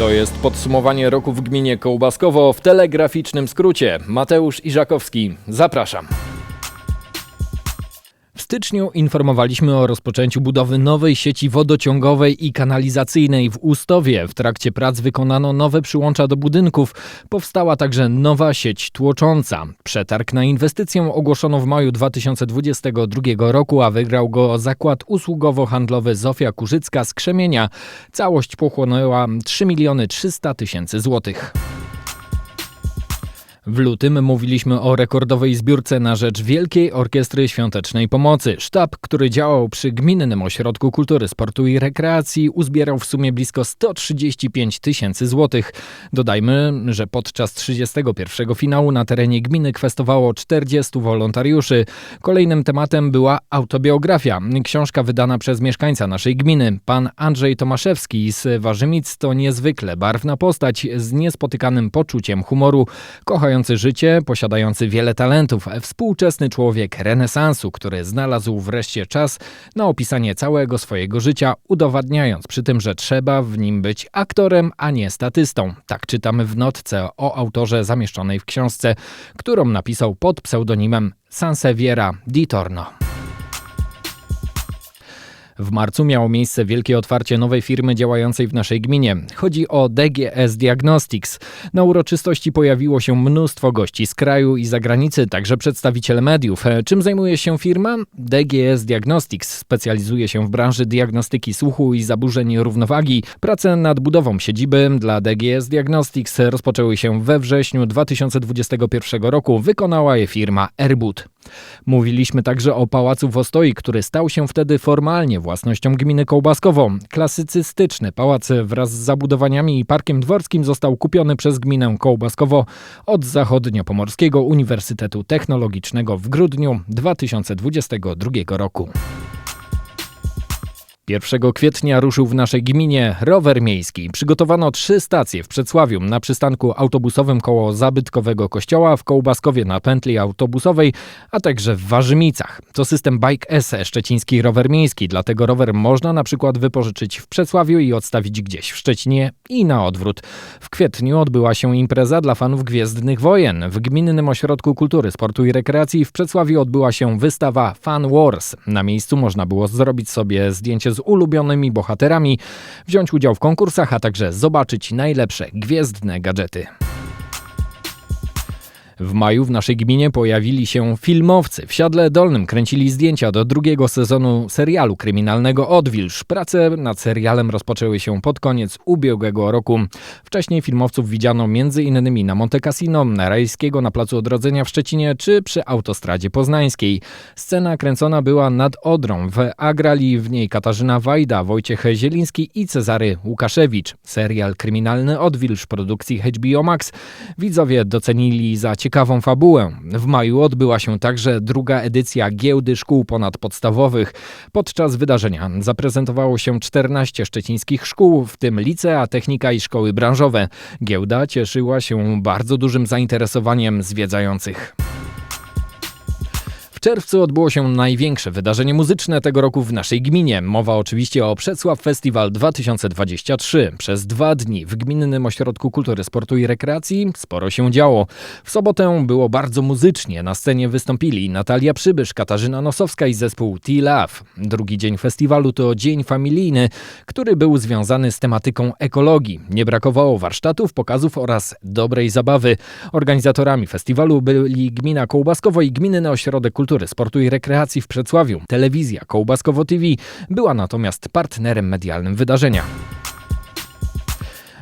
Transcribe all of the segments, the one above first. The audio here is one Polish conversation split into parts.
To jest podsumowanie roku w gminie Kołbaskowo w telegraficznym skrócie. Mateusz Iżakowski, zapraszam. Styczniu informowaliśmy o rozpoczęciu budowy nowej sieci wodociągowej i kanalizacyjnej w Ustowie. W trakcie prac wykonano nowe przyłącza do budynków. Powstała także nowa sieć tłocząca. Przetarg na inwestycję ogłoszono w maju 2022 roku, a wygrał go zakład usługowo-handlowy Zofia Kurzycka z Krzemienia. Całość pochłonęła 3 miliony 300 tysięcy złotych. W lutym mówiliśmy o rekordowej zbiórce na rzecz Wielkiej Orkiestry Świątecznej Pomocy. Sztab, który działał przy Gminnym Ośrodku Kultury, Sportu i Rekreacji, uzbierał w sumie blisko 135 tysięcy złotych. Dodajmy, że podczas 31 finału na terenie gminy kwestowało 40 wolontariuszy. Kolejnym tematem była autobiografia. Książka wydana przez mieszkańca naszej gminy. Pan Andrzej Tomaszewski z Warzymic to niezwykle barwna postać z niespotykanym poczuciem humoru. Kochający życie, posiadający wiele talentów, współczesny człowiek renesansu, który znalazł wreszcie czas na opisanie całego swojego życia, udowadniając przy tym, że trzeba w nim być aktorem, a nie statystą. Tak czytamy w notce o autorze zamieszczonej w książce, którą napisał pod pseudonimem Sanseviera di Torno. W marcu miało miejsce wielkie otwarcie nowej firmy działającej w naszej gminie. Chodzi o DGS Diagnostics. Na uroczystości pojawiło się mnóstwo gości z kraju i zagranicy, także przedstawiciele mediów. Czym zajmuje się firma? DGS Diagnostics specjalizuje się w branży diagnostyki słuchu i zaburzeń równowagi. Prace nad budową siedziby dla DGS Diagnostics rozpoczęły się we wrześniu 2021 roku. Wykonała je firma Airbud. Mówiliśmy także o Pałacu w Ostoi, który stał się wtedy formalnie własnością gminy Kołbaskowo. Klasycystyczny pałac wraz z zabudowaniami i parkiem dworskim został kupiony przez gminę Kołbaskowo od Zachodniopomorskiego Uniwersytetu Technologicznego w grudniu 2022 roku. 1 kwietnia ruszył w naszej gminie rower miejski. Przygotowano trzy stacje w Przedsławiu na przystanku autobusowym koło zabytkowego kościoła, w Kołbaskowie na pętli autobusowej, a także w Warzymicach. To system Bike S szczeciński rower miejski, dlatego rower można na przykład wypożyczyć w Przedsławiu i odstawić gdzieś w Szczecinie i na odwrót. W kwietniu odbyła się impreza dla fanów Gwiezdnych Wojen. W Gminnym Ośrodku Kultury, Sportu i Rekreacji w Przedsławiu odbyła się wystawa Fan Wars. Na miejscu można było zrobić sobie zdjęcie z ulubionymi bohaterami, wziąć udział w konkursach, a także zobaczyć najlepsze gwiezdne gadżety. W maju w naszej gminie pojawili się filmowcy. W Siadle Dolnym kręcili zdjęcia do drugiego sezonu serialu kryminalnego Odwilż. Prace nad serialem rozpoczęły się pod koniec ubiegłego roku. Wcześniej filmowców widziano m.in. na Monte Cassino, na Rajskiego, na Placu Odrodzenia w Szczecinie czy przy autostradzie poznańskiej. Scena kręcona była nad Odrą. W Agrali w niej Katarzyna Wajda, Wojciech Zieliński i Cezary Łukaszewicz. Serial kryminalny Odwilż produkcji HBO Max widzowie docenili za ciekawe ciekawą fabułę. W maju odbyła się także druga edycja Giełdy Szkół Ponadpodstawowych. Podczas wydarzenia zaprezentowało się 14 szczecińskich szkół, w tym licea, technika i szkoły branżowe. Giełda cieszyła się bardzo dużym zainteresowaniem zwiedzających. W czerwcu odbyło się największe wydarzenie muzyczne tego roku w naszej gminie. Mowa oczywiście o Przecław Festiwal 2023. Przez dwa dni w Gminnym Ośrodku Kultury, Sportu i Rekreacji sporo się działo. W sobotę było bardzo muzycznie. Na scenie wystąpili Natalia Przybysz, Katarzyna Nosowska i zespół T-Love. Drugi dzień festiwalu to dzień familijny, który był związany z tematyką ekologii. Nie brakowało warsztatów, pokazów oraz dobrej zabawy. Organizatorami festiwalu byli Gmina Kołbaskowo i Gminny Ośrodek Kultury Kultury, Sportu i Rekreacji w Przecławiu. Telewizja Kołbaskowo TV była natomiast partnerem medialnym wydarzenia.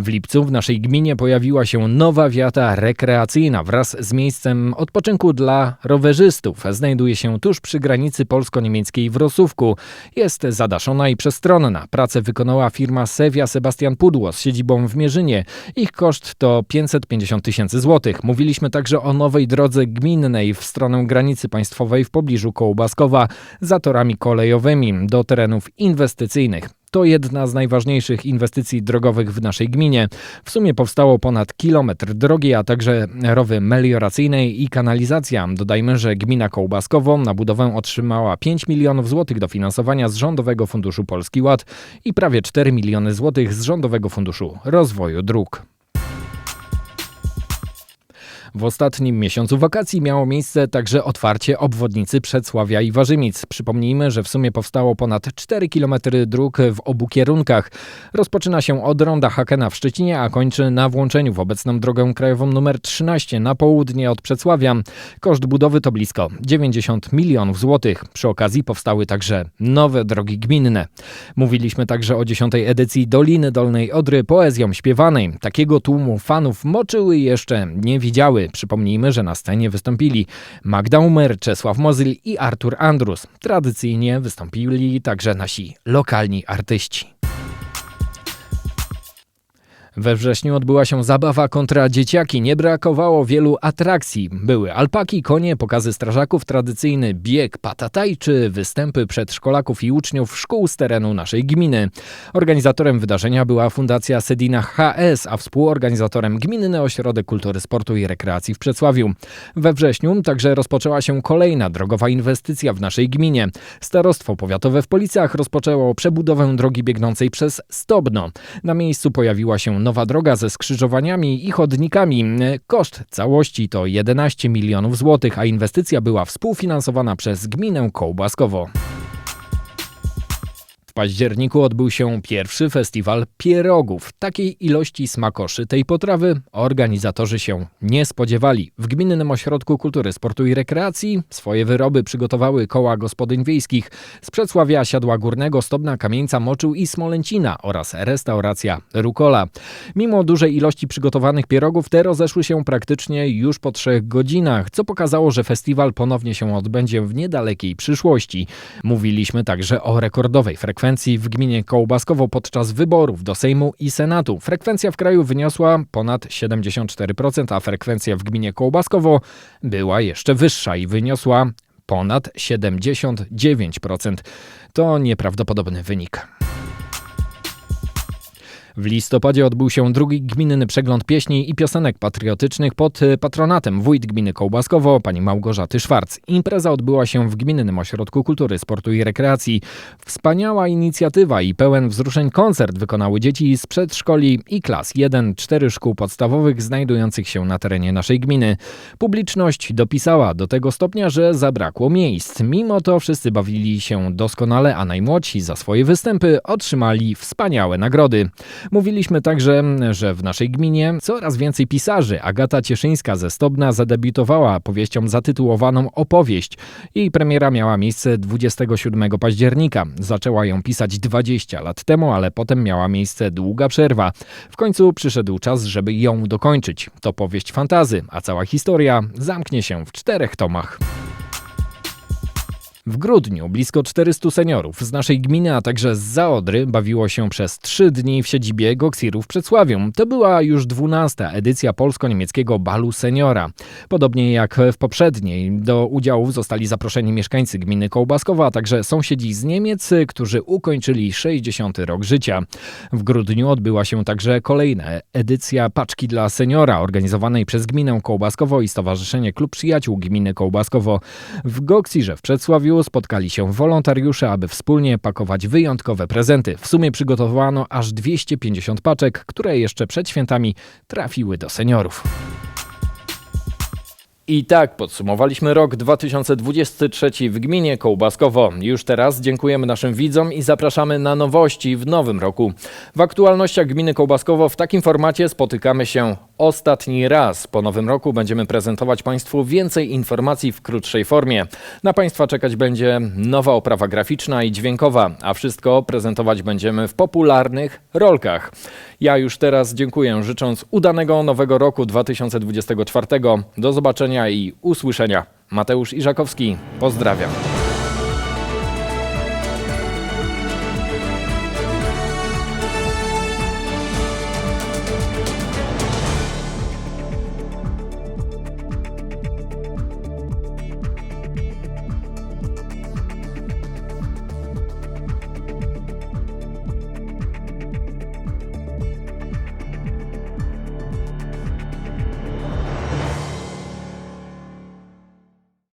W lipcu w naszej gminie pojawiła się nowa wiata rekreacyjna wraz z miejscem odpoczynku dla rowerzystów. Znajduje się tuż przy granicy polsko-niemieckiej w Rosówku. Jest zadaszona i przestronna. Pracę wykonała firma Sevia Sebastian Pudło z siedzibą w Mierzynie. Ich koszt to 550 tysięcy złotych. Mówiliśmy także o nowej drodze gminnej w stronę granicy państwowej w pobliżu Kołbaskowa za torami kolejowymi do terenów inwestycyjnych. To jedna z najważniejszych inwestycji drogowych w naszej gminie. W sumie powstało ponad kilometr drogi, a także rowy melioracyjnej i kanalizacja. Dodajmy, że gmina Kołbaskowo na budowę otrzymała 5 milionów złotych dofinansowania z Rządowego Funduszu Polski Ład i prawie 4 miliony złotych z Rządowego Funduszu Rozwoju Dróg. W ostatnim miesiącu wakacji miało miejsce także otwarcie obwodnicy Przedsławia i Warzymic. Przypomnijmy, że w sumie powstało ponad 4 km dróg w obu kierunkach. Rozpoczyna się od ronda Hakena w Szczecinie, a kończy na włączeniu w obecną drogę krajową numer 13 na południe od Przedsławia. Koszt budowy to blisko 90 milionów złotych. Przy okazji powstały także nowe drogi gminne. Mówiliśmy także o 10. edycji Doliny Dolnej Odry poezją śpiewanej. Takiego tłumu fanów moczyły jeszcze nie widziały. Przypomnijmy, że na scenie wystąpili Magda Umer, Czesław Mozyl i Artur Andrus. Tradycyjnie wystąpili także nasi lokalni artyści. We wrześniu odbyła się zabawa kontra dzieciaki. Nie brakowało wielu atrakcji. Były alpaki, konie, pokazy strażaków, tradycyjny bieg patataj czy występy przedszkolaków i uczniów szkół z terenu naszej gminy. Organizatorem wydarzenia była Fundacja Sedina HS, a współorganizatorem Gminny Ośrodek Kultury, Sportu i Rekreacji w Przedsławiu. We wrześniu także rozpoczęła się kolejna drogowa inwestycja w naszej gminie. Starostwo Powiatowe w Policach rozpoczęło przebudowę drogi biegnącej przez Stobno. Na miejscu pojawiła się nowa droga ze skrzyżowaniami i chodnikami. Koszt całości to 11 milionów złotych, a inwestycja była współfinansowana przez gminę Kołbaskowo. Październiku odbył się pierwszy festiwal pierogów. Takiej ilości smakoszy tej potrawy organizatorzy się nie spodziewali. W Gminnym Ośrodku Kultury, Sportu i Rekreacji swoje wyroby przygotowały koła gospodyń wiejskich z Przedsławia, Siadła Górnego, Stobna, Kamieńca, Moczył i Smolęcina oraz restauracja Rukola. Mimo dużej ilości przygotowanych pierogów, te rozeszły się praktycznie już po trzech godzinach, co pokazało, że festiwal ponownie się odbędzie w niedalekiej przyszłości. Mówiliśmy także o rekordowej frekwencji frekwencji w gminie Kołbaskowo podczas wyborów do Sejmu i Senatu. Frekwencja w kraju wyniosła ponad 74%, a frekwencja w gminie Kołbaskowo była jeszcze wyższa i wyniosła ponad 79%. To nieprawdopodobny wynik. W listopadzie odbył się drugi gminny przegląd pieśni i piosenek patriotycznych pod e, patronatem wójt gminy Kołbaskowo, pani Małgorzaty Szwarc. Impreza odbyła się w Gminnym Ośrodku Kultury, Sportu i Rekreacji. Wspaniała inicjatywa i pełen wzruszeń koncert wykonały dzieci z przedszkoli i klas 1-4 szkół podstawowych znajdujących się na terenie naszej gminy. Publiczność dopisała do tego stopnia, że zabrakło miejsc. Mimo to wszyscy bawili się doskonale, a najmłodsi za swoje występy otrzymali wspaniałe nagrody. Mówiliśmy także, że w naszej gminie coraz więcej pisarzy. Agata Cieszyńska ze Stobna zadebiutowała powieścią zatytułowaną Opowieść. Jej premiera miała miejsce 27 października. Zaczęła ją pisać 20 lat temu, ale potem miała miejsce długa przerwa. W końcu przyszedł czas, żeby ją dokończyć. To powieść fantazy, a cała historia zamknie się w czterech tomach. W grudniu blisko 400 seniorów z naszej gminy, a także z Zaodry bawiło się przez trzy dni w siedzibie Goksirów przed Sławią. To była już 12. edycja polsko-niemieckiego balu seniora. Podobnie jak w poprzedniej, do udziałów zostali zaproszeni mieszkańcy gminy Kołbaskowa, a także sąsiedzi z Niemiec, którzy ukończyli 60. rok życia. W grudniu odbyła się także kolejna edycja Paczki dla Seniora, organizowanej przez gminę Kołbaskowo i Stowarzyszenie Klub Przyjaciół Gminy Kołbaskowo. W Goksirze w Przedsławiu spotkali się wolontariusze, aby wspólnie pakować wyjątkowe prezenty. W sumie przygotowano aż 250 paczek, które jeszcze przed świętami trafiły do seniorów. I tak podsumowaliśmy rok 2023 w gminie Kołbaskowo. Już teraz dziękujemy naszym widzom i zapraszamy na nowości w nowym roku. W aktualnościach gminy Kołbaskowo w takim formacie spotykamy się ostatni raz. Po nowym roku będziemy prezentować Państwu więcej informacji w krótszej formie. Na Państwa czekać będzie nowa oprawa graficzna i dźwiękowa, a wszystko prezentować będziemy w popularnych rolkach. Ja już teraz dziękuję, życząc udanego nowego roku 2024. Do zobaczenia i usłyszenia. Mateusz Iżakowski, pozdrawiam.